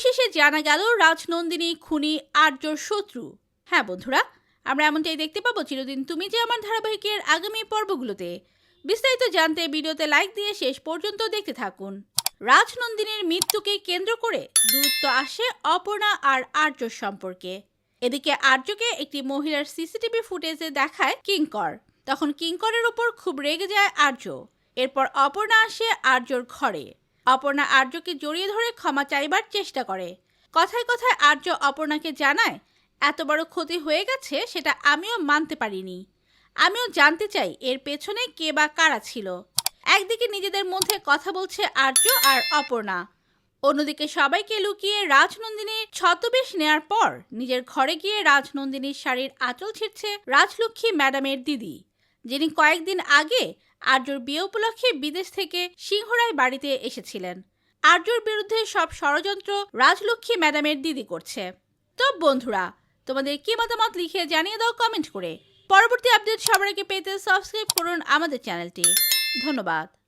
অবশেষে জানা গেল রাজনন্দিনী, খুনি, আর্যর শত্রু। হ্যাঁ বন্ধুরা, আমরা এমনটাই দেখতে পাবো চিরদিন তুমি যে আমার ধারাবাহিকের আগামী পর্বগুলোতে। বিস্তারিত জানতে ভিডিওতে লাইক দিয়ে শেষ পর্যন্ত দেখতে থাকুন। রাজনন্দিনীর মৃত্যুকে কেন্দ্র করে দূরত্ব আসে অপর্ণা আর আর্যর সম্পর্কে। এদিকে আর্যকে একটি মহিলার সিসিটিভি ফুটেজে দেখায় কিঙ্কর। তখন কিঙ্করের ওপর খুব রেগে যায় আর্য। এরপর অপর্ণা আসে আর্যর ঘরে। অপর্ণা আর্যকে জড়িয়ে ধরে ক্ষমা চাইবার চেষ্টা করে। কথায় কথায় আর্য অপর্ণাকে জানায়, এত বড় ক্ষতি হয়ে গেছে, সেটা আমিও মানতে পারিনি। আমিও জানতে চাই এর পেছনে কে বা কারা ছিল একদিকে নিজেদের মধ্যে কথা বলছে আর্য আর অপর্ণা। অন্যদিকে সবাইকে লুকিয়ে রাজনন্দিনীর ছদ্মবেশ নেয়ার পর নিজের ঘরে গিয়ে রাজনন্দিনীর শাড়ির আঁচল ছিঁড়ছে রাজলক্ষ্মী ম্যাডামের দিদি, যিনি কয়েকদিন আগে আর্যর বিয়ে উপলক্ষে বিদেশ থেকে সিংহরায় বাড়িতে এসেছিলেন। আর্যর বিরুদ্ধে সব ষড়যন্ত্র রাজলক্ষ্মী ম্যাডামের দিদি করছে। তো বন্ধুরা, তোমাদের কি মতামত লিখে জানিয়ে দাও কমেন্ট করে। পরবর্তী আপডেট সবার আগে পেতে সাবস্ক্রাইব করুন আমাদের চ্যানেলটি ধন্যবাদ।